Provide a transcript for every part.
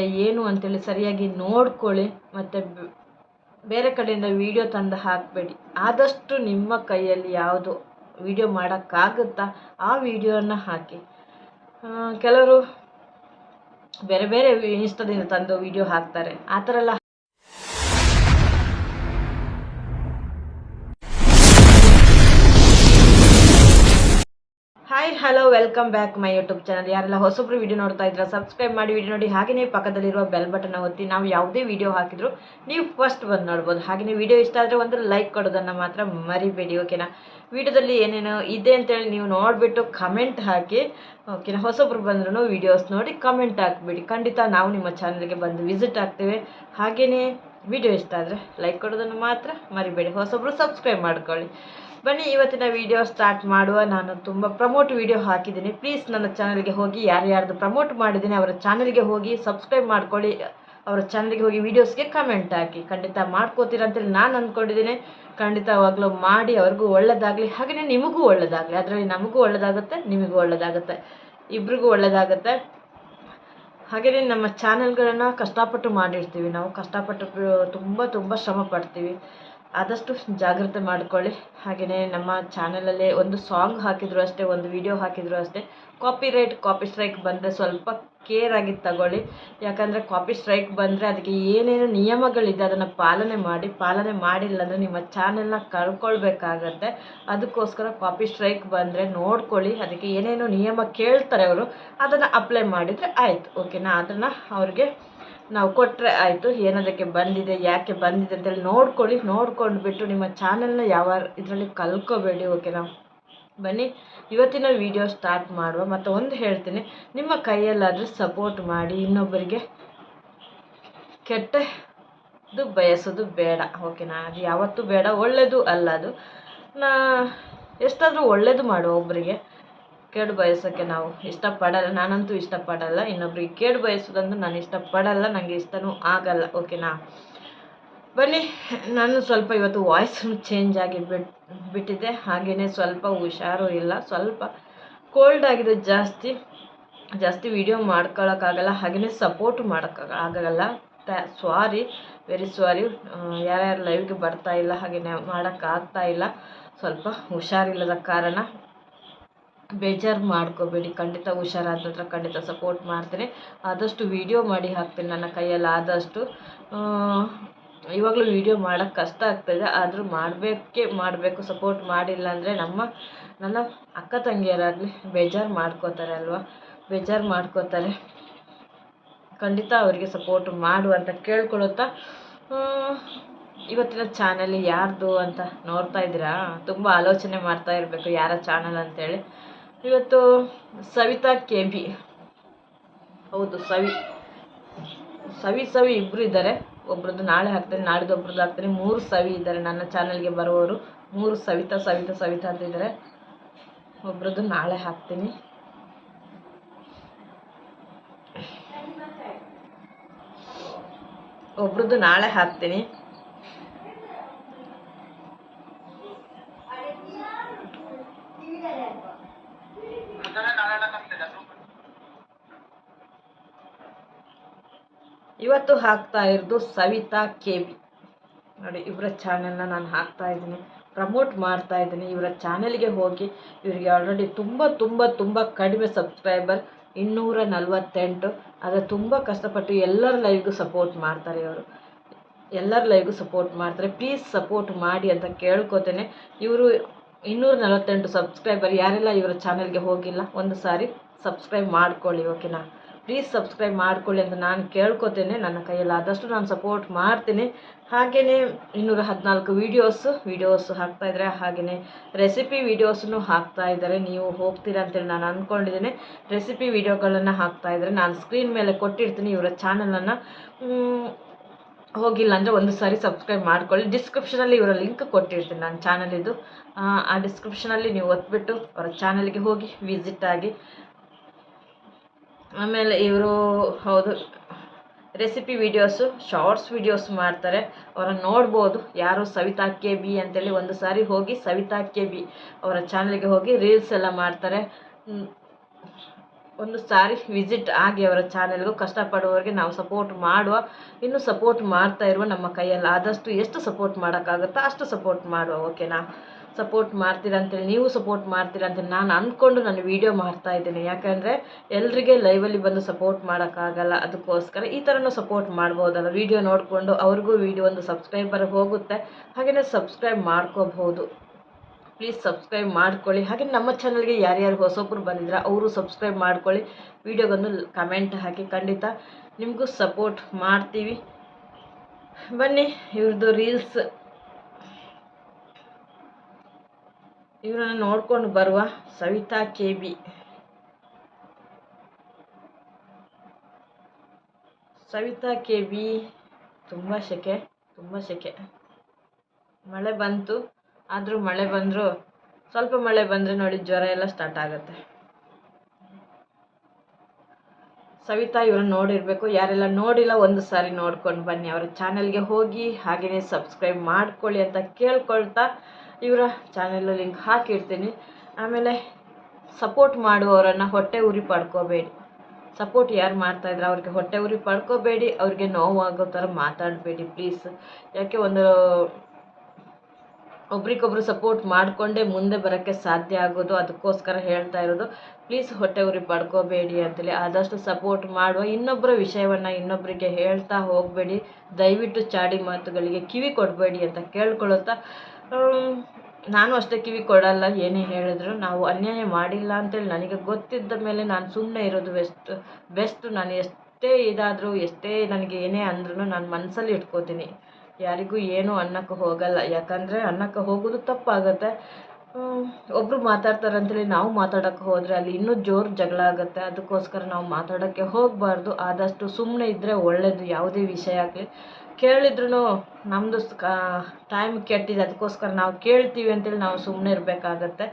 ಏನು ಅಂತೇಳಿ ಸರಿಯಾಗಿ ನೋಡ್ಕೊಳ್ಳಿ ಮತ್ತು ಬೇರೆ ಕಡೆಯಿಂದ ವಿಡಿಯೋ ತಂದು ಹಾಕಬೇಡಿ. ಆದಷ್ಟು ನಿಮ್ಮ ಕೈಯಲ್ಲಿ ಯಾವುದು ವಿಡಿಯೋ ಮಾಡೋಕ್ಕಾಗುತ್ತಾ ಆ ವಿಡಿಯೋನ ಹಾಕಿ. ಕೆಲವರು ಬೇರೆ ಬೇರೆ ಇನ್ಸ್ಟಾದಿಂದ ತಂದು ವಿಡಿಯೋ ಹಾಕ್ತಾರೆ. ಆ ಥರ ಎಲ್ಲ hello welcome back my YouTube channel ಯಾರೆಲ್ಲ ಹೊಸಬ್ರು ವಿಡಿಯೋ ನೋಡ್ತಾ ಇದ್ರ ಸಬ್ಸ್ಕ್ರೈಬ್ ಮಾಡಿ ವಿಡಿಯೋ ನೋಡಿ. ಹಾಗೆಯೇ ಪಕ್ಕದಲ್ಲಿರುವ ಬೆಲ್ ಬಟನ್ ಒತ್ತಿ. ನಾವು ಯಾವುದೇ ವಿಡಿಯೋ ಹಾಕಿದ್ರು ನೀವು ಫಸ್ಟ್ ಬಂದು ನೋಡ್ಬೋದು. ಹಾಗೆಯೇ ವಿಡಿಯೋ ಇಷ್ಟ ಆದರೆ ಒಂದು ಲೈಕ್ ಕೊಡೋದನ್ನು ಮಾತ್ರ ಮರಿಬೇಡಿ ಓಕೆನಾ ವಿಡಿಯೋದಲ್ಲಿ ಏನೇನು ಇದೆ ಅಂತೇಳಿ ನೀವು ನೋಡಿಬಿಟ್ಟು ಕಮೆಂಟ್ ಹಾಕಿ ಓಕೆನಾ ಹೊಸೊಬ್ರು ಬಂದ್ರೂ ವಿಡಿಯೋಸ್ ನೋಡಿ ಕಮೆಂಟ್ ಹಾಕಿಬಿಡಿ. ಖಂಡಿತ ನಾವು ನಿಮ್ಮ ಚಾನಲ್ಗೆ ಬಂದು ವಿಸಿಟ್ ಆಗ್ತೇವೆ. ಹಾಗೆಯೇ ವಿಡಿಯೋ ಇಷ್ಟ ಆದರೆ ಲೈಕ್ ಕೊಡೋದನ್ನು ಮಾತ್ರ ಮರಿಬೇಡಿ. ಹೊಸೊಬ್ರು ಸಬ್ಸ್ಕ್ರೈಬ್ ಮಾಡ್ಕೊಳ್ಳಿ. ಬನ್ನಿ, ಇವತ್ತಿನ ವಿಡಿಯೋ ಸ್ಟಾರ್ಟ್ ಮಾಡುವ. ನಾನು ತುಂಬ ಪ್ರಮೋಟ್ ವಿಡಿಯೋ ಹಾಕಿದ್ದೀನಿ. ಪ್ಲೀಸ್ ನನ್ನ ಚಾನಲ್ಗೆ ಹೋಗಿ ಯಾರ್ಯಾರ್ದು ಪ್ರಮೋಟ್ ಮಾಡಿದ್ದೀನಿ, ಅವರ ಚಾನಲ್ಗೆ ಹೋಗಿ ಸಬ್ಸ್ಕ್ರೈಬ್ ಮಾಡ್ಕೊಳ್ಳಿ. ಅವರ ಚಾನಲ್ಗೆ ಹೋಗಿ ವೀಡಿಯೋಸ್ಗೆ ಕಮೆಂಟ್ ಹಾಕಿ. ಖಂಡಿತ ಮಾಡ್ಕೋತೀರ ಅಂತೇಳಿ ನಾನು ಅಂದ್ಕೊಂಡಿದ್ದೀನಿ ಖಂಡಿತವಾಗ್ಲೂ ಮಾಡಿ, ಅವ್ರಿಗೂ ಒಳ್ಳೇದಾಗಲಿ ಹಾಗೆಯೇ ನಿಮಗೂ ಒಳ್ಳೇದಾಗಲಿ. ಅದರಲ್ಲಿ ನಮಗೂ ಒಳ್ಳೇದಾಗುತ್ತೆ, ನಿಮಗೂ ಒಳ್ಳೇದಾಗುತ್ತೆ. ಇಬ್ರಿಗೂ ಒಳ್ಳೇದಾಗುತ್ತೆ. ಹಾಗೆಯೇ ನಮ್ಮ ಚಾನೆಲ್ಗಳನ್ನು ಕಷ್ಟಪಟ್ಟು ಮಾಡಿರ್ತೀವಿ. ನಾವು ಕಷ್ಟಪಟ್ಟು, ತುಂಬ ತುಂಬ ಶ್ರಮ ಪಡ್ತೀವಿ. ಆದಷ್ಟು ಜಾಗ್ರತೆ ಮಾಡ್ಕೊಳ್ಳಿ. ಹಾಗೆಯೇ ನಮ್ಮ ಚಾನಲಲ್ಲೇ ಒಂದು ಸಾಂಗ್ ಹಾಕಿದ್ರು ಅಷ್ಟೇ, ಒಂದು ವಿಡಿಯೋ ಹಾಕಿದ್ರು ಅಷ್ಟೇ. ಕಾಪಿ ರೈಟ್ ಕಾಪಿ ಸ್ಟ್ರೈಕ್ ಬಂದರೆ ಸ್ವಲ್ಪ ಕೇರ್ ಆಗಿ ತಗೊಳ್ಳಿ. ಯಾಕಂದರೆ ಕಾಪಿ ಸ್ಟ್ರೈಕ್ ಬಂದರೆ ಅದಕ್ಕೆ ಏನೇನು ನಿಯಮಗಳಿದೆ ಅದನ್ನು ಪಾಲನೆ ಮಾಡಿ, ಪಾಲನೆ ಮಾಡಿಲ್ಲ ಅಂದರೆ ನಿಮ್ಮ ಚಾನೆಲ್ನ ಕಳ್ಕೊಳ್ಬೇಕಾಗತ್ತೆ. ಅದಕ್ಕೋಸ್ಕರ ಕಾಪಿ ಸ್ಟ್ರೈಕ್ ಬಂದರೆ ನೋಡ್ಕೊಳ್ಳಿ, ಅದಕ್ಕೆ ಏನೇನು ನಿಯಮ ಕೇಳ್ತಾರೆ ಅವರು, ಅದನ್ನು ಅಪ್ಲೈ ಮಾಡಿದರೆ ಆಯಿತು. ಓಕೆನಾ ಅದನ್ನು ಅವ್ರಿಗೆ ನಾವು ಕೊಟ್ಟರೆ ಆಯಿತು, ಏನದಕ್ಕೆ ಬಂದಿದೆ, ಯಾಕೆ ಬಂದಿದೆ ಅಂತೇಳಿ ನೋಡ್ಕೊಳ್ಳಿ ನೋಡ್ಕೊಂಡು ಬಿಟ್ಟು ನಿಮ್ಮ ಚಾನಲ್ನ ಯಾವ ಇದರಲ್ಲಿ ಕಲ್ಕೋಬೇಡಿ ಓಕೆನಾ ಬನ್ನಿ, ಇವತ್ತಿನ ವಿಡಿಯೋ ಸ್ಟಾರ್ಟ್ ಮಾಡುವ. ಮತ್ತು ಒಂದು ಹೇಳ್ತೀನಿ, ನಿಮ್ಮ ಕೈಯಲ್ಲಾದರೂ ಸಪೋರ್ಟ್ ಮಾಡಿ, ಇನ್ನೊಬ್ಬರಿಗೆ ಕೆಟ್ಟದು ಬಯಸೋದು ಬೇಡ ಓಕೆನಾ ಅದು ಯಾವತ್ತೂ ಬೇಡ ಒಳ್ಳೆಯದು ಅಲ್ಲ ಅದು. ನಾ ಎಷ್ಟಾದರೂ ಒಳ್ಳೆಯದು ಮಾಡುವ ಒಬ್ಬರಿಗೆ ಕೇಡು ಬಯಸೋಕ್ಕೆ ನಾವು ಇಷ್ಟಪಡಲ್ಲ, ನಾನಂತೂ ಇಷ್ಟಪಡಲ್ಲ. ಇನ್ನೊಬ್ರಿಗೆ ಕೇಡು ಬಯಸೋದಂದ್ರೆ ನಾನು ಇಷ್ಟಪಡಲ್ಲ ನನಗೆ ಇಷ್ಟನೂ ಆಗಲ್ಲ. ಓಕೆನಾ? ಬನ್ನಿ, ನಾನು ಸ್ವಲ್ಪ ಇವತ್ತು ವಾಯ್ಸ್ ಚೇಂಜ್ ಆಗಿ ಬಿಟ್ಟು ಬಿಟ್ಟಿದೆ ಹಾಗೆಯೇ ಸ್ವಲ್ಪ ಹುಷಾರು ಇಲ್ಲ. ಸ್ವಲ್ಪ ಕೋಲ್ಡ್ ಆಗಿದೆ ಜಾಸ್ತಿ. ಜಾಸ್ತಿ ವಿಡಿಯೋ ಮಾಡ್ಕೊಳಕ್ಕಾಗಲ್ಲ. ಹಾಗೆಯೇ ಸಪೋರ್ಟ್ ಮಾಡೋಕ್ಕಾಗ ಆಗಲ್ಲ ತ್ಯಾ ಸ್ವಾರಿ ವೆರಿ ಸ್ವಾರಿ ಯಾರ್ಯಾರು ಲೈವ್ಗೆ ಬರ್ತಾ ಇಲ್ಲ ಹಾಗೆಯೇ ಮಾಡೋಕ್ಕಾಗ್ತಾ ಇಲ್ಲ. ಸ್ವಲ್ಪ ಹುಷಾರಿಲ್ಲದ ಕಾರಣ. ಬೇಜಾರು ಮಾಡ್ಕೋಬೇಡಿ. ಖಂಡಿತ ಹುಷಾರಾದ ನಂತರ ಖಂಡಿತ ಸಪೋರ್ಟ್ ಮಾಡ್ತೀನಿ. ಆದಷ್ಟು ವೀಡಿಯೋ ಮಾಡಿ ಹಾಕ್ತೀನಿ ನನ್ನ ಕೈಯಲ್ಲಿ. ಆದಷ್ಟು ಇವಾಗಲೂ ವೀಡಿಯೋ ಮಾಡೋಕ್ಕೆ ಕಷ್ಟ ಆಗ್ತಾಯಿದೆ ಆದರೂ ಮಾಡಬೇಕೇ, ಮಾಡಬೇಕು. ಸಪೋರ್ಟ್ ಮಾಡಿಲ್ಲ ಅಂದರೆ ನಮ್ಮ, ನನ್ನ ಅಕ್ಕ ತಂಗಿಯರಾಗಲಿ ಬೇಜಾರು ಮಾಡ್ಕೋತಾರೆ ಅಲ್ವಾ? ಬೇಜಾರು ಮಾಡ್ಕೋತಾರೆ. ಖಂಡಿತ ಅವರಿಗೆ ಸಪೋರ್ಟ್ ಮಾಡು ಅಂತ ಕೇಳ್ಕೊಳುತ್ತಾ ಇವತ್ತಿನ ಚಾನಲ್ ಯಾರ್ದು ಅಂತ ನೋಡ್ತಾ ಇದ್ದೀರಾ? ತುಂಬ ಆಲೋಚನೆ ಮಾಡ್ತಾ ಇರಬೇಕು ಯಾರ ಚಾನಲ್ ಅಂತೇಳಿ. ಇವತ್ತು ಸವಿತಾ ಕೆ ಬಿ ಹೌದು, ಸವಿ ಸವಿ ಸವಿ ಇಬ್ಬರು ಇದ್ದಾರೆ. ಒಬ್ರದ್ದು ನಾಳೆ ಹಾಕ್ತೇನೆ ನಾಡಿದ್ದು ಒಬ್ರದ್ದು ಹಾಕ್ತೇನೆ ಮೂರು ಸವಿ ಇದ್ದಾರೆ ನನ್ನ ಚಾನಲ್ಗೆ ಬರುವವರು. ಮೂರು ಸವಿತಾ ಸವಿತಾ ಸವಿತಾ ಅಂತ ಇದ್ದಾರೆ. ಒಬ್ರದ್ದು ನಾಳೆ ಹಾಕ್ತೀನಿ. ಒಬ್ರದ್ದು ನಾಳೆ ಹಾಕ್ತೀನಿ. ಇವತ್ತು ಹಾಕ್ತಾ ಇರೋದು ಸವಿತಾ ಕೆ ಬಿ ನೋಡಿ, ಇವರ ಚಾನೆಲ್ನ ನಾನು ಹಾಕ್ತಾ ಇದ್ದೀನಿ. ಪ್ರಮೋಟ್ ಮಾಡ್ತಾ ಇದ್ದೀನಿ. ಇವರ ಚಾನೆಲ್ಗೆ ಹೋಗಿ ಇವರಿಗೆ ಆಲ್ರೆಡಿ ತುಂಬ ತುಂಬ ತುಂಬ ಕಡಿಮೆ ಸಬ್ಸ್ಕ್ರೈಬರ್ ಇನ್ನೂರ ನಲವತ್ತೆಂಟು. ಆದರೆ ತುಂಬ ಕಷ್ಟಪಟ್ಟು ಎಲ್ಲರ ಲೈವ್ಗೂ ಸಪೋರ್ಟ್ ಮಾಡ್ತಾರೆ ಇವರು. ಎಲ್ಲರ ಲೈವ್ಗೂ ಸಪೋರ್ಟ್ ಮಾಡ್ತಾರೆ. ಪ್ಲೀಸ್ ಸಪೋರ್ಟ್ ಮಾಡಿ ಅಂತ ಕೇಳ್ಕೊತೇನೆ. ಇವರು ಇನ್ನೂರ ನಲವತ್ತೆಂಟು ಸಬ್ಸ್ಕ್ರೈಬರ್ ಯಾರೆಲ್ಲ ಇವರ ಚಾನೆಲ್ಗೆ ಹೋಗಿಲ್ಲ, ಒಂದು ಸಾರಿ ಸಬ್ಸ್ಕ್ರೈಬ್ ಮಾಡ್ಕೊಳ್ಳಿ ಓಕೆನಾ ಪ್ಲೀಸ್ ಸಬ್ಸ್ಕ್ರೈಬ್ ಮಾಡ್ಕೊಳ್ಳಿ ಅಂತ ನಾನು ಕೇಳ್ಕೊತೇನೆ. ನನ್ನ ಕೈಯಲ್ಲಿ ಆದಷ್ಟು ನಾನು ಸಪೋರ್ಟ್ ಮಾಡ್ತೀನಿ. ಹಾಗೆಯೇ ಇನ್ನೂರ ಹದಿನಾಲ್ಕು ವೀಡಿಯೋಸು ವೀಡಿಯೋಸ್ ಹಾಕ್ತಾಯಿದ್ದಾರೆ ಹಾಗೆಯೇ ರೆಸಿಪಿ ವೀಡಿಯೋಸನ್ನು ಹಾಕ್ತಾ ಇದ್ದಾರೆ. ನೀವು ಹೋಗ್ತೀರಾ ಅಂತೇಳಿ ನಾನು ಅಂದ್ಕೊಂಡಿದ್ದೀನಿ ರೆಸಿಪಿ ವೀಡಿಯೋಗಳನ್ನು ಹಾಕ್ತಾಯಿದ್ದಾರೆ ನಾನು ಸ್ಕ್ರೀನ್ ಮೇಲೆ ಕೊಟ್ಟಿರ್ತೀನಿ. ಇವರ ಚಾನಲನ್ನು ಹೋಗಿಲ್ಲ ಅಂದರೆ ಒಂದು ಸಾರಿ ಸಬ್ಸ್ಕ್ರೈಬ್ ಮಾಡ್ಕೊಳ್ಳಿ. ಡಿಸ್ಕ್ರಿಪ್ಷನಲ್ಲಿ ಇವರ ಲಿಂಕ್ ಕೊಟ್ಟಿರ್ತೀನಿ ನನ್ನ ಚಾನಲಿದು ಆ ಡಿಸ್ಕ್ರಿಪ್ಷನಲ್ಲಿ ನೀವು ಒತ್ಬಿಟ್ಟು ಅವರ ಚಾನಲ್ಗೆ ಹೋಗಿ ವಿಸಿಟ್ ಆಗಿ. ಆಮೇಲೆ ಇವರು, ಹೌದು ರೆಸಿಪಿ ವೀಡಿಯೋಸು ಶಾರ್ಟ್ಸ್ ವೀಡಿಯೋಸ್ ಮಾಡ್ತಾರೆ. ಅವರನ್ನು ನೋಡ್ಬೋದು, ಯಾರು ಸವಿತಾ ಕೆ ಬಿ ಅಂತೇಳಿ ಒಂದು ಸಾರಿ ಹೋಗಿ ಸವಿತಾ ಕೆ ಬಿ ಅವರ ಚಾನಲ್ಗೆ ಹೋಗಿ ರೀಲ್ಸ್ ಎಲ್ಲ ಮಾಡ್ತಾರೆ. ಒಂದು ಸಾರಿ ವಿಸಿಟ್ ಆಗಿ ಅವರ ಚಾನೆಲ್ಗೂ ಕಷ್ಟಪಡುವವರಿಗೆ ನಾವು ಸಪೋರ್ಟ್ ಮಾಡುವ, ಇನ್ನೂ ಸಪೋರ್ಟ್ ಮಾಡ್ತಾ ಇರುವ ನಮ್ಮ ಕೈಯಲ್ಲಿ ಆದಷ್ಟು ಎಷ್ಟು ಸಪೋರ್ಟ್ ಮಾಡೋಕ್ಕಾಗುತ್ತೋ ಅಷ್ಟು ಸಪೋರ್ಟ್ ಮಾಡುವ ಓಕೆನಾ ಸಪೋರ್ಟ್ ಮಾಡ್ತೀರಾ ಅಂತೇಳಿ, ನೀವು ಸಪೋರ್ಟ್ ಮಾಡ್ತೀರಾ ಅಂತೇಳಿ ನಾನು ಅಂದ್ಕೊಂಡು ನಾನು ವೀಡಿಯೋ ಮಾಡ್ತಾ ಇದ್ದೀನಿ. ಯಾಕಂದರೆ ಎಲ್ರಿಗೆ ಲೈವಲ್ಲಿ ಬಂದು ಸಪೋರ್ಟ್ ಮಾಡೋಕ್ಕಾಗಲ್ಲ, ಅದಕ್ಕೋಸ್ಕರ ಈ ಥರನೂ ಸಪೋರ್ಟ್ ಮಾಡ್ಬೋದಲ್ಲ. ವೀಡಿಯೋ ನೋಡಿಕೊಂಡು ಅವ್ರಿಗೂ ವೀಡಿಯೋ ಒಂದು ಸಬ್ಸ್ಕ್ರೈಬರ್ ಹೋಗುತ್ತೆ. ಹಾಗೆಯೇ ಸಬ್ಸ್ಕ್ರೈಬ್ ಮಾಡ್ಕೋಬಹುದು. ಪ್ಲೀಸ್ ಸಬ್ಸ್ಕ್ರೈಬ್ ಮಾಡ್ಕೊಳ್ಳಿ. ಹಾಗೆ ನಮ್ಮ ಚಾನಲ್ಗೆ ಯಾರ್ಯಾರು ಹೊಸೊಬ್ಬರು ಬಂದಿದ್ರೆ ಅವರು ಸಬ್ಸ್ಕ್ರೈಬ್ ಮಾಡ್ಕೊಳ್ಳಿ. ವೀಡಿಯೋಗೊಂದು ಕಮೆಂಟ್ ಹಾಕಿ. ಖಂಡಿತ ನಿಮಗೂ ಸಪೋರ್ಟ್ ಮಾಡ್ತೀವಿ. ಬನ್ನಿ ಇವ್ರದ್ದು ರೀಲ್ಸ್ ಇವರನ್ನು ನೋಡ್ಕೊಂಡು ಬರುವ Savita K B. Savita K B ತುಂಬ ಸೆಕೆ ತುಂಬ ಸೆಕೆ ಮಳೆ ಬಂತು, ಆದರೂ ಮಳೆ ಬಂದರೂ, ಸ್ವಲ್ಪ ಮಳೆ ಬಂದರೆ ನೋಡಿ ಜ್ವರ ಎಲ್ಲ ಸ್ಟಾರ್ಟ್ ಆಗುತ್ತೆ. ಸವಿತಾ ಇವ್ರನ್ನ ನೋಡಿರಬೇಕು. ಯಾರೆಲ್ಲ ನೋಡಿಲ್ಲ, ಒಂದು ಸಾರಿ ನೋಡ್ಕೊಂಡು ಬನ್ನಿ. ಅವರ ಚಾನೆಲ್ಗೆ ಹೋಗಿ ಹಾಗೆಯೇ ಸಬ್ಸ್ಕ್ರೈಬ್ ಮಾಡ್ಕೊಳ್ಳಿ ಅಂತ ಕೇಳ್ಕೊಳ್ತಾ ಇವರ ಚಾನೆಲ್ ಲಿಂಕ್ ಹಾಕಿರ್ತೀನಿ. ಆಮೇಲೆ ಸಪೋರ್ಟ್ ಮಾಡುವವರನ್ನು ಹೊಟ್ಟೆ ಉರಿ ಪಡ್ಕೋಬೇಡಿ. ಸಪೋರ್ಟ್ ಯಾರು ಮಾಡ್ತಾಯಿದ್ರೆ ಅವ್ರಿಗೆ ಹೊಟ್ಟೆ ಉರಿ ಪಡ್ಕೋಬೇಡಿ, ಅವ್ರಿಗೆ ನೋವಾಗೋ ಥರ ಮಾತಾಡಬೇಡಿ ಪ್ಲೀಸ್ ಯಾಕೆ ಒಂದು ಒಬ್ರಿಗೊಬ್ರು ಸಪೋರ್ಟ್ ಮಾಡಿಕೊಂಡೇ ಮುಂದೆ ಬರೋಕ್ಕೆ ಸಾಧ್ಯ ಆಗೋದು, ಅದಕ್ಕೋಸ್ಕರ ಹೇಳ್ತಾ ಇರೋದು ಪ್ಲೀಸ್ ಹೊಟ್ಟೆ ಉರಿ ಪಡ್ಕೋಬೇಡಿ ಅಂತೇಳಿ. ಆದಷ್ಟು ಸಪೋರ್ಟ್ ಮಾಡುವ ಇನ್ನೊಬ್ಬರ ವಿಷಯವನ್ನು ಇನ್ನೊಬ್ಬರಿಗೆ ಹೇಳ್ತಾ ಹೋಗಬೇಡಿ. ದಯವಿಟ್ಟು ಚಾಡಿ ಮಾತುಗಳಿಗೆ ಕಿವಿ ಕೊಡಬೇಡಿ ಅಂತ ಕೇಳ್ಕೊಳ್ಳುತ್ತಾ ನಾನು ಅಷ್ಟೇ ಕಿವಿ ಕೊಡಲ್ಲ, ಏನೇ ಹೇಳಿದ್ರು. ನಾವು ಅನ್ಯಾಯ ಮಾಡಿಲ್ಲ ಅಂತೇಳಿ ನನಗೆ ಗೊತ್ತಿದ್ದ ಮೇಲೆ ನಾನು ಸುಮ್ಮನೆ ಇರೋದು ಬೆಸ್ಟ್ ಬೆಸ್ಟ್. ನಾನು ಎಷ್ಟೇ ಇದಾದರೂ, ಎಷ್ಟೇ ನನಗೆ ಏನೇ ಅಂದ್ರೂ ನಾನು ಮನಸ್ಸಲ್ಲಿ ಇಟ್ಕೋತೀನಿ. ಯಾರಿಗೂ ಏನು ಅನ್ನಕ್ಕೆ ಹೋಗಲ್ಲ. ಯಾಕಂದರೆ ಅನ್ನಕ್ಕೆ ಹೋಗೋದು ತಪ್ಪಾಗುತ್ತೆ. ಒಬ್ಬರು ಮಾತಾಡ್ತಾರೆ ಅಂತೇಳಿ ನಾವು ಮಾತಾಡೋಕ್ಕೆ ಹೋದರೆ ಅಲ್ಲಿ ಇನ್ನೂ ಜೋರು ಜಗಳ ಆಗುತ್ತೆ. ಅದಕ್ಕೋಸ್ಕರ ನಾವು ಮಾತಾಡೋಕ್ಕೆ ಹೋಗಬಾರ್ದು. ಆದಷ್ಟು ಸುಮ್ಮನೆ ಇದ್ದರೆ ಒಳ್ಳೆಯದು ಯಾವುದೇ ವಿಷಯ ಆಗಲಿ. ಕೇಳಿದ್ರು ನಮ್ಮದು ಟೈಮ್ ಕೆಟ್ಟಿದೆ. ಅದಕ್ಕೋಸ್ಕರ ನಾವು ಕೇಳ್ತೀವಿ ಅಂತೇಳಿ ನಾವು ಸುಮ್ಮನೆ ಇರಬೇಕಾಗತ್ತೆ.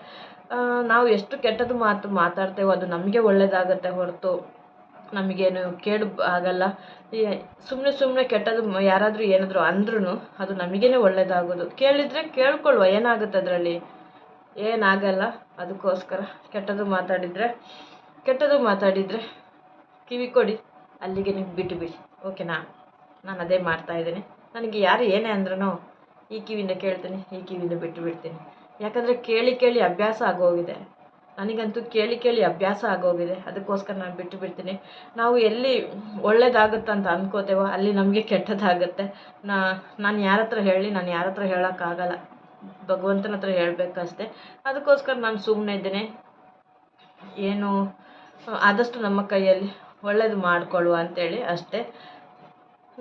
ನಾವು ಎಷ್ಟು ಕೆಟ್ಟದ್ದು ಮಾತು ಮಾತಾಡ್ತೇವೋ ಅದು ನಮಗೆ ಒಳ್ಳೆಯದಾಗತ್ತೆ ಹೊರತು. ನಮಗೇನು ಕೇಳ ಆಗಲ್ಲ. ಸುಮ್ಮನೆ ಸುಮ್ಮನೆ ಕೆಟ್ಟದ್ದು ಯಾರಾದರೂ ಏನಾದರೂ ಅಂದ್ರೂ ಅದು ನಮಗೇನೆ ಒಳ್ಳೆಯದಾಗೋದು ಕೇಳಿದರೆ ಕೇಳ್ಕೊಳ್ಳುವ. ಏನಾಗುತ್ತೆ ಅದರಲ್ಲಿ? ಏನಾಗಲ್ಲ. ಅದಕ್ಕೋಸ್ಕರ ಕೆಟ್ಟದ್ದು ಮಾತಾಡಿದರೆ ಕೆಟ್ಟದ್ದು ಮಾತಾಡಿದರೆ ಕಿವಿ ಕೊಡಿ. ಅಲ್ಲಿಗೆ ನೀವು ಬಿಟ್ಟುಬಿಡಿ ಓಕೆನಾ? ನಾನು ಅದೇ ಮಾಡ್ತಾ ಇದ್ದೀನಿ. ನನಗೆ ಯಾರು ಏನೇ ಅಂದ್ರೂ ಈ ಕಿವಿಯಿಂದ ಕೇಳ್ತೀನಿ, ಈ ಕಿವಿಯಿಂದ ಬಿಟ್ಟು ಬಿಡ್ತೀನಿ. ಯಾಕಂದರೆ ಕೇಳಿ ಕೇಳಿ ಅಭ್ಯಾಸ ಆಗೋಗಿದೆ. ನನಗಂತೂ ಕೇಳಿ ಕೇಳಿ ಅಭ್ಯಾಸ ಆಗೋಗಿದೆ. ಅದಕ್ಕೋಸ್ಕರ ನಾನು ಬಿಟ್ಟು ಬಿಡ್ತೀನಿ. ನಾವು ಎಲ್ಲಿ ಒಳ್ಳೇದಾಗುತ್ತಂತ ಅಂದ್ಕೋತೇವೋ ಅಲ್ಲಿ ನಮಗೆ ಕೆಟ್ಟದಾಗುತ್ತೆ. ನಾ, ನಾನು ಯಾರ ಹತ್ರ ಹೇಳಿ, ನಾನು ಯಾರ ಹತ್ರ ಹೇಳೋಕ್ಕಾಗಲ್ಲ. ಭಗವಂತನ ಹತ್ರ ಹೇಳಬೇಕಷ್ಟೆ. ಅದಕ್ಕೋಸ್ಕರ ನಾನು ಸುಮ್ಮನೆ ಇದ್ದೇನೆ. ಏನು, ಆದಷ್ಟು ನಮ್ಮ ಕೈಯಲ್ಲಿ ಒಳ್ಳೇದು ಮಾಡಿಕೊಳ್ಳುವ ಅಂತೇಳಿ ಅಷ್ಟೇ.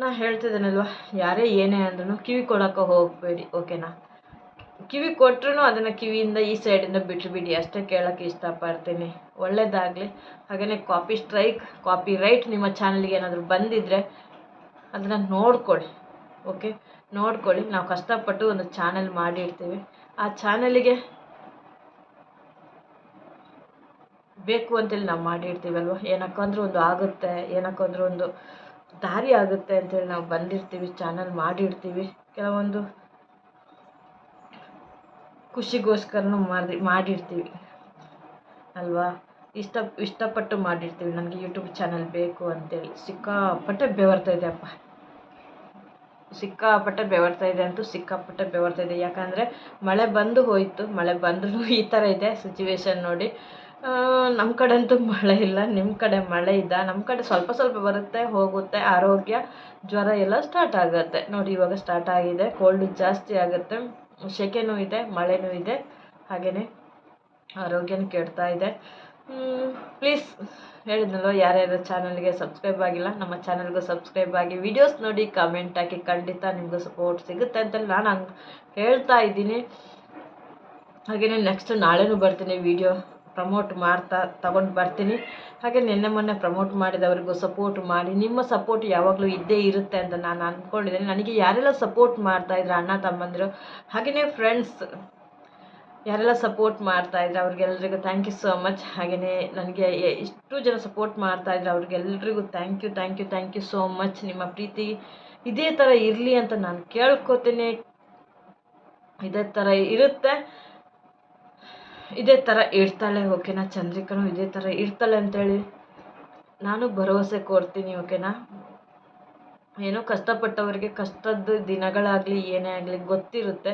ನಾ ಹೇಳ್ತಿದ್ದೇನಲ್ವ ಯಾರೇ ಏನೇ ಅಂದ್ರೂ ಕಿವಿ ಕೊಡೋಕೆ ಹೋಗಬೇಡಿ, ಓಕೆನಾ? ಕಿವಿ ಕೊಟ್ರೂ ಅದನ್ನು ಕಿವಿಯಿಂದ ಈ ಸೈಡಿಂದ ಬಿಟ್ಟುಬಿಡಿ ಅಷ್ಟೇ ಕೇಳೋಕ್ಕೆ ಇಷ್ಟಪಡ್ತೀನಿ. ಒಳ್ಳೆಯದಾಗಲಿ ಹಾಗೆಯೇ ಕಾಪಿ ಸ್ಟ್ರೈಕ್, ಕಾಪಿ ರೈಟ್ ನಿಮ್ಮ ಚಾನಲ್ಗೆ ಏನಾದರೂ ಬಂದಿದ್ದರೆ ಅದನ್ನು ನೋಡ್ಕೊಳ್ಳಿ, ಓಕೆ? ನೋಡ್ಕೊಳ್ಳಿ. ನಾವು ಕಷ್ಟಪಟ್ಟು ಒಂದು ಚಾನಲ್ ಮಾಡಿರ್ತೀವಿ. ಆ ಚಾನಲಿಗೆ ಬೇಕು ಅಂತೇಳಿ ನಾವು ಮಾಡಿರ್ತೀವಲ್ವ? ಏನಕ್ಕಂದ್ರೂ ಒಂದು ಆಗುತ್ತೆ, ಏನಕ್ಕಂದ್ರೂ ಒಂದು ದಾರಿ ಆಗುತ್ತೆ ಅಂತೇಳಿ ನಾವು ಬಂದಿರ್ತೀವಿ ಚಾನಲ್ ಮಾಡಿರ್ತೀವಿ. ಕೆಲವೊಂದು ಖುಷಿಗೋಸ್ಕರನೂ ಮಾಡಿ, ಮಾಡಿರ್ತೀವಿ. ಅಲ್ವಾ? ಇಷ್ಟ, ಇಷ್ಟಪಟ್ಟು ಮಾಡಿರ್ತೀವಿ. ನನಗೆ ಯೂಟ್ಯೂಬ್ ಚಾನಲ್ ಬೇಕು ಅಂತೇಳಿ. ಸಿಕ್ಕಾಪಟ್ಟೆ ಬೆವರ್ತಾ ಇದೆ ಅಪ್ಪ. ಸಿಕ್ಕಾಪಟ್ಟೆ ಬೆವರ್ತಾ ಇದೆ ಅಂತೂ ಸಿಕ್ಕಾಪಟ್ಟೆ ಬೆವರ್ತಾ ಇದೆ. ಯಾಕಂದರೆ ಮಳೆ ಬಂದು ಹೋಯಿತು. ಮಳೆ ಬಂದರೂ ಈ ಥರ ಇದೆ ಸಿಚುವೇಶನ್ ನೋಡಿ. ನಮ್ಮ ಕಡೆ ಅಂತೂ ಮಳೆ ಇಲ್ಲ ನಿಮ್ಮ ಕಡೆ ಮಳೆ ಇದ್ದ ನಮ್ಮ ಕಡೆ ಸ್ವಲ್ಪ ಸ್ವಲ್ಪ ಬರುತ್ತೆ, ಹೋಗುತ್ತೆ, ಆರೋಗ್ಯ, ಜ್ವರ ಎಲ್ಲ ಸ್ಟಾರ್ಟ್ ಆಗುತ್ತೆ. ನೋಡಿ, ಇವಾಗ ಸ್ಟಾರ್ಟ್ ಆಗಿದೆ ಕೋಲ್ಡ್ ಜಾಸ್ತಿ ಆಗುತ್ತೆ, ಸೆಕೆನೂ ಇದೆ, ಮಳೆನೂ ಇದೆ ಹಾಗೆಯೇ ಆರೋಗ್ಯನೂ ಕೆಡ್ತಾ ಇದೆ. ಪ್ಲೀಸ್ ಹೇಳಿದ್ನಲ್ವ, ಯಾರ್ಯಾರ ಚಾನಲ್ಗೆ ಸಬ್ಸ್ಕ್ರೈಬ್ ಆಗಿಲ್ಲ, ನಮ್ಮ ಚಾನಲ್ಗೂ ಸಬ್ಸ್ಕ್ರೈಬ್ ಆಗಿ ವಿಡಿಯೋಸ್ ನೋಡಿ ಕಮೆಂಟ್ ಹಾಕಿ, ಖಂಡಿತ ನಿಮಗೂ ಸಪೋರ್ಟ್ ಸಿಗುತ್ತೆ ಅಂತ ನಾನು ಹೇಳ್ತಾ ಇದ್ದೀನಿ. ಹಾಗೆಯೇ ನೆಕ್ಸ್ಟ್ ನಾಳೆನೂ ಬರ್ತೀನಿ ವಿಡಿಯೋ ಪ್ರಮೋಟ್ ಮಾಡ್ತಾ, ತಗೊಂಡು ಬರ್ತೀನಿ. ಹಾಗೆ ನಿನ್ನೆ ಮೊನ್ನೆ ಪ್ರಮೋಟ್ ಮಾಡಿದವರಿಗೂ ಸಪೋರ್ಟ್ ಮಾಡಿ, ನಿಮ್ಮ ಸಪೋರ್ಟ್ ಯಾವಾಗಲೂ ಇದ್ದೇ ಇರುತ್ತೆ ಅಂತ ನಾನು ಅಂದ್ಕೊಂಡಿದ್ದೀನಿ ನನಗೆ ಯಾರೆಲ್ಲ ಸಪೋರ್ಟ್ ಮಾಡ್ತಾಯಿದ್ರು ಅಣ್ಣ, ತಮ್ಮಂದಿರು ಹಾಗೆಯೇ ಫ್ರೆಂಡ್ಸ್ ಯಾರೆಲ್ಲ ಸಪೋರ್ಟ್ ಮಾಡ್ತಾಯಿದ್ರು ಅವ್ರಿಗೆಲ್ರಿಗೂ ಥ್ಯಾಂಕ್ ಯು ಸೋ ಮಚ್ ಹಾಗೆಯೇ ನನಗೆ ಇಷ್ಟು ಜನ ಸಪೋರ್ಟ್ ಮಾಡ್ತಾಯಿದ್ರು ಅವ್ರಿಗೆಲ್ರಿಗೂ thank you thank you thank you so much ನಿಮ್ಮ ಪ್ರೀತಿ ಇದೇ ಥರ ಇರಲಿ ಅಂತ ನಾನು ಕೇಳ್ಕೊತೀನಿ. ಇದೇ ಥರ ಇರುತ್ತೆ. ಇದೇ ಥರ ಇರ್ತಾಳೆ ಓಕೆನಾ ಚಂದ್ರಿಕನು ಇದೇ ಥರ ಇರ್ತಾಳೆ ಅಂತೇಳಿ. ನಾನು ಭರವಸೆ ಕೊಡ್ತೀನಿ ಓಕೆನಾ ಏನೋ ಕಷ್ಟಪಟ್ಟವರಿಗೆ ಕಷ್ಟದ ದಿನಗಳಾಗಲಿ, ಏನೇ ಆಗಲಿ ಗೊತ್ತಿರುತ್ತೆ.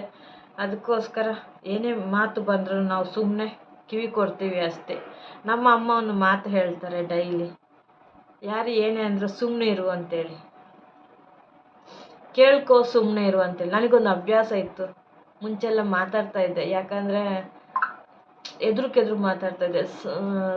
ಅದಕ್ಕೋಸ್ಕರ ಏನೇ ಮಾತು ಬಂದರೂ ನಾವು ಸುಮ್ಮನೆ ಕಿವಿ ಕೊಡ್ತೀವಿ ಅಷ್ಟೇ. ನಮ್ಮ ಅಮ್ಮ ಒಂದು ಮಾತು ಹೇಳ್ತಾರೆ ಡೈಲಿ. ಯಾರು ಏನೇ ಅಂದರೂ ಸುಮ್ಮನೆ ಇರು ಅಂತೇಳಿ. ಕೇಳ್ಕೋ ಸುಮ್ಮನೆ ಇರು ಅಂತೇಳಿ. ನನಗೊಂದು ಅಭ್ಯಾಸ ಇತ್ತು. ಮುಂಚೆಲ್ಲ ಮಾತಾಡ್ತಾ ಇದ್ದೆ. ಯಾಕಂದರೆ ಎದುರುಕೆದ್ರು ಮಾತಾಡ್ತಾ ಇದೆ.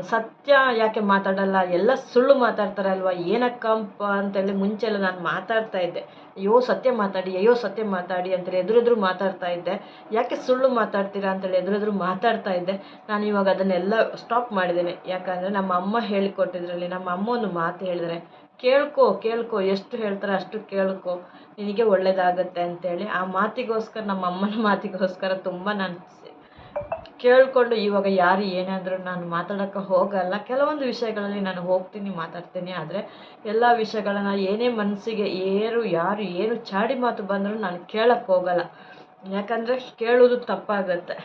ಸತ್ಯ ಯಾಕೆ ಮಾತಾಡಲ್ಲ? ಎಲ್ಲ ಸುಳ್ಳು ಮಾತಾಡ್ತಾರೆ ಅಲ್ವಾ? ಏನಕ್ಕಂಪ ಅಂತೇಳಿ ಮುಂಚೆ ಎಲ್ಲ ನಾನು ಮಾತಾಡ್ತಾ ಇದ್ದೆ. ಅಯ್ಯೋ, ಸತ್ಯ ಮಾತಾಡಿ, ಅಯ್ಯೋ, ಸತ್ಯ ಮಾತಾಡಿ ಅಂತೇಳಿ ಎದುರೆದುರು ಮಾತಾಡ್ತಾ ಇದ್ದೆ. ಯಾಕೆ ಸುಳ್ಳು ಮಾತಾಡ್ತೀರಾ ಅಂತೇಳಿ ಎದುರೆದುರು ಮಾತಾಡ್ತಾ ಇದ್ದೆ. ನಾನು ಇವಾಗ ಅದನ್ನೆಲ್ಲ ಸ್ಟಾಪ್ ಮಾಡಿದ್ದೇನೆ. ಯಾಕಂದರೆ ನಮ್ಮ ಅಮ್ಮ ಹೇಳಿಕೊಟ್ಟಿದ್ರಲ್ಲಿ, ನಮ್ಮ ಅಮ್ಮ ಒಂದು ಮಾತು ಹೇಳಿದ್ರೆ, ಕೇಳ್ಕೊ ಕೇಳ್ಕೊ, ಎಷ್ಟು ಹೇಳ್ತಾರೆ ಅಷ್ಟು ಕೇಳ್ಕೊ, ನಿನಗೆ ಒಳ್ಳೇದಾಗತ್ತೆ ಅಂತೇಳಿ ಆ ಮಾತಿಗೋಸ್ಕರ, ನಮ್ಮ ಅಮ್ಮನ ಮಾತಿಗೋಸ್ಕರ ತುಂಬ ನಾನು ಕೇಳಿಕೊಂಡು ಇವಾಗ ಯಾರು ಏನಾದರೂ ನಾನು ಮಾತಾಡೋಕ್ಕೆ ಹೋಗಲ್ಲ. ಕೆಲವೊಂದು ವಿಷಯಗಳಲ್ಲಿ ನಾನು ಹೋಗ್ತೀನಿ, ಮಾತಾಡ್ತೀನಿ, ಆದರೆ ಎಲ್ಲ ವಿಷಯಗಳನ್ನ ಏನೇ ಮನಸ್ಸಿಗೆ ಏರು, ಯಾರು ಏನು ಚಾಡಿ ಮಾತು ಬಂದರೂ ನಾನು ಕೇಳಕ್ಕೆ ಹೋಗಲ್ಲ. ಯಾಕಂದರೆ ಕೇಳೋದು ತಪ್ಪಾಗುತ್ತೆ.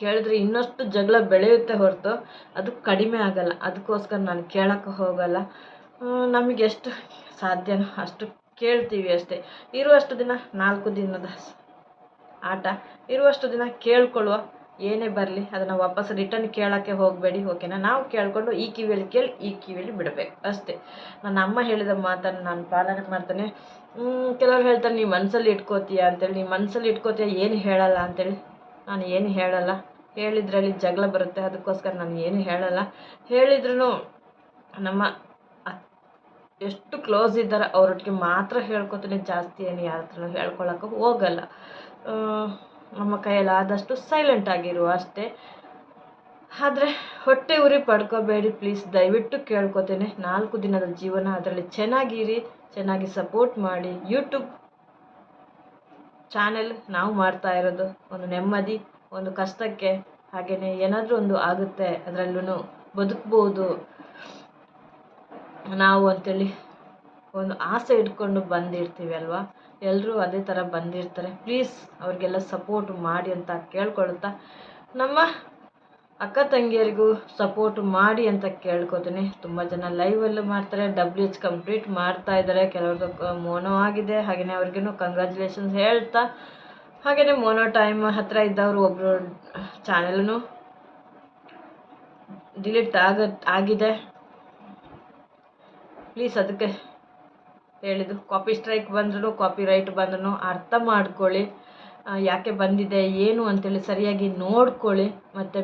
ಕೇಳಿದ್ರೆ ಇನ್ನಷ್ಟು ಜಗಳ ಬೆಳೆಯುತ್ತೆ ಹೊರತು, ಅದು ಕಡಿಮೆ ಆಗಲ್ಲ. ಅದಕ್ಕೋಸ್ಕರ ನಾನು ಕೇಳಕ್ಕೆ ಹೋಗಲ್ಲ. ನಮಗೆಷ್ಟು ಸಾಧ್ಯನೋ ಅಷ್ಟು ಕೇಳ್ತೀವಿ ಅಷ್ಟೇ. ಇರುವಷ್ಟು ದಿನ, ನಾಲ್ಕು ದಿನದ ಆಟ. ಇರುವಷ್ಟು ದಿನ ಕೇಳ್ಕೊಳ್ಳುವ ಏನೇ ಬರಲಿ, ಅದನ್ನು ವಾಪಸ್ ರಿಟರ್ನ್ ಕೇಳೋಕ್ಕೆ ಹೋಗಬೇಡಿ ಓಕೆನಾ ನಾವು ಕೇಳಿಕೊಂಡು ಈ ಕಿವಿಯಲ್ಲಿ ಕೇಳಿ, ಈ ಕಿವಿಯಲ್ಲಿ ಬಿಡಬೇಕು, ಅಷ್ಟೇ. ನನ್ನ ಅಮ್ಮ ಹೇಳಿದ ಮಾತನ್ನು ನಾನು ಪಾಲನೆ ಮಾಡ್ತೇನೆ. ಕೆಲವ್ರು ಹೇಳ್ತಾರೆ ನೀವು ಮನಸ್ಸಲ್ಲಿ ಇಟ್ಕೋತೀಯ ಅಂತೇಳಿ. ನೀವು ಮನಸ್ಸಲ್ಲಿ ಇಟ್ಕೋತೀಯ, ಏನು ಹೇಳಲ್ಲ ಅಂತೇಳಿ. ನಾನು ಏನು ಹೇಳಲ್ಲ. ಹೇಳಿದ್ರಲ್ಲಿ ಜಗಳ ಬರುತ್ತೆ, ಅದಕ್ಕೋಸ್ಕರ ನಾನು ಏನು ಹೇಳಲ್ಲ. ಹೇಳಿದ್ರು ನಮ್ಮ ಎಷ್ಟು ಕ್ಲೋಸ್ ಇದ್ದಾರೆ ಅವರೊಟ್ಟಿಗೆ ಮಾತ್ರ ಹೇಳ್ಕೊತೀನಿ. ಜಾಸ್ತಿ ಏನು ಯಾರ ಹತ್ರನೂ ಹೇಳ್ಕೊಳಕ್ಕೆ ಹೋಗಲ್ಲ. ನಮ್ಮ ಕೈಯಲ್ಲಿ ಆದಷ್ಟು ಸೈಲೆಂಟ್ ಆಗಿರುವ ಅಷ್ಟೇ. ಆದರೆ ಹೊಟ್ಟೆ ಉರಿ ಪಡ್ಕೋಬೇಡಿ ಪ್ಲೀಸ್ ದಯವಿಟ್ಟು ಕೇಳ್ಕೊತೇನೆ. ನಾಲ್ಕು ದಿನದ ಜೀವನ ಅದರಲ್ಲಿ ಚೆನ್ನಾಗಿರಿ. ಚೆನ್ನಾಗಿ ಸಪೋರ್ಟ್ ಮಾಡಿ. ಯೂಟ್ಯೂಬ್ ಚಾನೆಲ್ ನಾವು ಮಾಡ್ತಾ ಇರೋದು. ಒಂದು ನೆಮ್ಮದಿ, ಒಂದು ಕಷ್ಟಕ್ಕೆ ಹಾಗೆಯೇ ಏನಾದರೂ ಒಂದು ಆಗುತ್ತೆ ಅದರಲ್ಲೂ ಬದುಕ್ಬೋದು. ನಾವು ಅಂತೇಳಿ ಒಂದು ಆಸೆ ಇಟ್ಕೊಂಡು ಬಂದಿರ್ತೀವಿ ಅಲ್ವಾ? ಎಲ್ಲರೂ ಅದೇ ಥರ ಬಂದಿರ್ತಾರೆ. ಪ್ಲೀಸ್ ಅವ್ರಿಗೆಲ್ಲ ಸಪೋರ್ಟ್ ಮಾಡಿ ಅಂತ ಕೇಳ್ಕೊಳ್ತಾ ನಮ್ಮ ಅಕ್ಕ ತಂಗಿಯರಿಗೂ ಸಪೋರ್ಟ್ ಮಾಡಿ ಅಂತ ಕೇಳ್ಕೊತೀನಿ. ತುಂಬ ಜನ ಲೈವಲ್ಲೂ ಮಾಡ್ತಾರೆ ಡಬ್ಲ್ಯೂ ಎಚ್ ಕಂಪ್ಲೀಟ್ ಮಾಡ್ತಾ ಇದ್ದಾರೆ. ಕೆಲವ್ರದ್ದು ಮೋನೋ ಆಗಿದೆ. ಹಾಗೆಯೇ ಅವ್ರಿಗೂ ಕಂಗ್ರ್ಯಾಚುಲೇಷನ್ಸ್ ಹೇಳ್ತಾ ಹಾಗೆಯೇ ಮೋನೋ ಟೈಮ್ ಹತ್ತಿರ ಇದ್ದವರು ಒಬ್ಬರು ಚಾನೆಲ್ನು ಡಿಲೀಟ್ ಆಗ, ಆಗಿದೆ. ಪ್ಲೀಸ್ ಅದಕ್ಕೆ ಹೇಳಿದ್ದು ಕಾಪಿ ಸ್ಟ್ರೈಕ್ ಬಂದ್ರೂ ಕಾಪಿ ರೈಟ್ ಬಂದ್ರೂ ಅರ್ಥ ಮಾಡ್ಕೊಳ್ಳಿ. ಯಾಕೆ ಬಂದಿದೆ, ಏನು ಅಂತೇಳಿ ಸರಿಯಾಗಿ ನೋಡ್ಕೊಳ್ಳಿ. ಮತ್ತು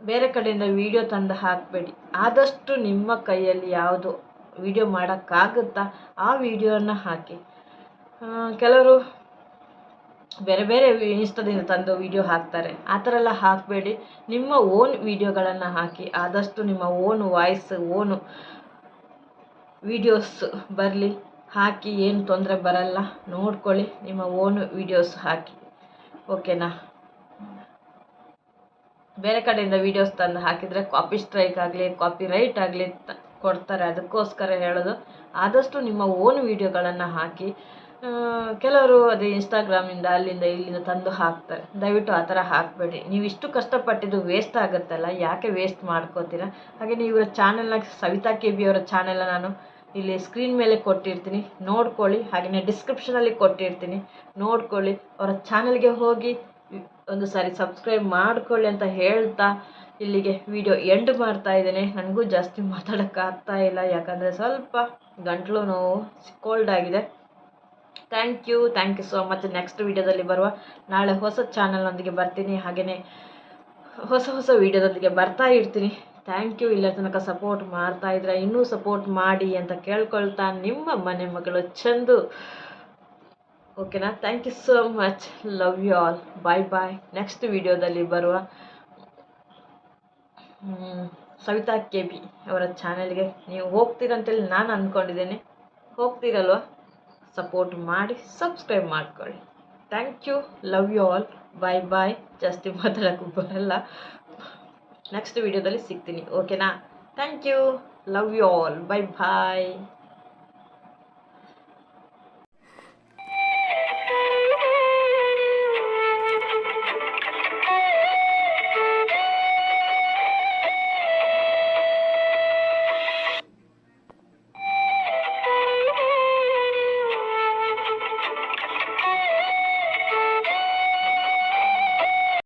ಬೇರೆ ಕಡೆಯಿಂದ ವೀಡಿಯೋ ತಂದು ಹಾಕಬೇಡಿ. ಆದಷ್ಟು ನಿಮ್ಮ ಕೈಯಲ್ಲಿ ಯಾವುದು ವೀಡಿಯೋ ಮಾಡೋಕ್ಕಾಗುತ್ತಾ, ಆ ವೀಡಿಯೋನ ಹಾಕಿ. ಕೆಲವರು ಬೇರೆ ಬೇರೆ ಇನ್ಸ್ಟಾದಿಂದ ತಂದು ವೀಡಿಯೋ ಹಾಕ್ತಾರೆ. ಆ ಥರ ಎಲ್ಲ ಹಾಕಬೇಡಿ. ನಿಮ್ಮ ಓನ್ ವೀಡಿಯೋಗಳನ್ನು ಹಾಕಿ, ಆದಷ್ಟು ನಿಮ್ಮ ಓನ್ ವಾಯ್ಸ್, ಓನು ವೀಡಿಯೋಸ್ ಬರಲಿ. ಹಾಕಿ ಏನು ತೊಂದರೆ ಬರಲ್ಲ. ನೋಡ್ಕೊಳ್ಳಿ, ನಿಮ್ಮ ಓನ್ ವೀಡಿಯೋಸ್ ಹಾಕಿ. ಓಕೆನಾ ಬೇರೆ ಕಡೆಯಿಂದ ವೀಡಿಯೋಸ್ ತಂದು ಹಾಕಿದರೆ ಕಾಪಿ ಸ್ಟ್ರೈಕ್ ಆಗಲಿ ಕಾಪಿ ರೈಟ್ ಆಗಲಿ ಕೊಡ್ತಾರೆ. ಅದಕ್ಕೋಸ್ಕರ ಹೇಳೋದು, ಆದಷ್ಟು ನಿಮ್ಮ ಓನ್ ವೀಡಿಯೋಗಳನ್ನು ಹಾಕಿ. ಕೆಲವರು ಅದೇ ಇನ್ಸ್ಟಾಗ್ರಾಮಿಂದ ಅಲ್ಲಿಂದ, ಇಲ್ಲಿಂದ ತಂದು ಹಾಕ್ತಾರೆ. ದಯವಿಟ್ಟು ಆ ಥರ ಹಾಕಬೇಡಿ. ನೀವು ಇಷ್ಟು ಕಷ್ಟಪಟ್ಟಿದ್ದು ವೇಸ್ಟ್ ಆಗುತ್ತಲ್ಲ, ಯಾಕೆ ವೇಸ್ಟ್ ಮಾಡ್ಕೋತೀರ? ಹಾಗೆ ನೀವು ಇವರ ಚಾನೆಲ್ನ ಸವಿತಾ ಕೆ ಬಿ ಅವರ ಚಾನೆಲ್ನ ನಾನು ಇಲ್ಲಿ ಸ್ಕ್ರೀನ್ ಮೇಲೆ ಕೊಟ್ಟಿರ್ತೀನಿ. ನೋಡ್ಕೊಳ್ಳಿ. ಹಾಗೆಯೇ ಡಿಸ್ಕ್ರಿಪ್ಷನಲ್ಲಿ ಕೊಟ್ಟಿರ್ತೀನಿ. ನೋಡ್ಕೊಳ್ಳಿ. ಅವರ ಚಾನಲ್ಗೆ ಹೋಗಿ ಒಂದು ಸಾರಿ ಸಬ್ಸ್ಕ್ರೈಬ್ ಮಾಡ್ಕೊಳ್ಳಿ ಅಂತ ಹೇಳ್ತಾ ಇಲ್ಲಿಗೆ ವಿಡಿಯೋ ಎಂಡ್ ಮಾಡ್ತಾ ಇದ್ದೇನೆ. ನನಗೂ ಜಾಸ್ತಿ ಮಾತಾಡೋಕ್ಕಾಗ್ತಾ ಇಲ್ಲ. ಯಾಕಂದರೆ ಸ್ವಲ್ಪ ಗಂಟ್ಲು ನೋವು ಕೋಲ್ಡ್ ಆಗಿದೆ. Thank you thank you so much next ವೀಡಿಯೋದಲ್ಲಿ ಬರುವ ನಾಳೆ ಹೊಸ ಚಾನಲ್ನೊಂದಿಗೆ ಬರ್ತೀನಿ. ಹಾಗೆಯೇ ಹೊಸ ಹೊಸ ವೀಡಿಯೋದೊಂದಿಗೆ ಬರ್ತಾ ಇರ್ತೀನಿ. ಥ್ಯಾಂಕ್ ಯು ಇಲ್ಲ ತನಕ ಸಪೋರ್ಟ್ ಮಾಡ್ತಾ ಇದ್ರೆ ಇನ್ನೂ ಸಪೋರ್ಟ್ ಮಾಡಿ ಅಂತ ಕೇಳ್ಕೊಳ್ತಾ ನಿಮ್ಮ ಮನೆ ಮಗಳು ಚಂದು. ಓಕೆನಾ thank you so much love you all bye bye next ವಿಡಿಯೋದಲ್ಲಿ ಬರುವ ಸವಿತಾ ಕೆ ಬಿ ಅವರ ಚಾನೆಲ್ಗೆ ನೀವು ಹೋಗ್ತೀರಂತೇಳಿ ನಾನು ಅಂದ್ಕೊಂಡಿದ್ದೇನೆ ಹೋಗ್ತೀರಲ್ವ? ಸಪೋರ್ಟ್ ಮಾಡಿ ಸಬ್ಸ್ಕ್ರೈಬ್ ಮಾಡ್ಕೊಳ್ಳಿ. Thank you love you all bye bye ಜಾಸ್ತಿ ಮಾತಾಡೋಕ್ಕೂ ಬರಲ್ಲ. ನೆಕ್ಸ್ಟ್ ವಿಡಿಯೋದಲ್ಲಿ ಸಿಗ್ತೀನಿ ಓಕೆನಾ thank you love you all bye bye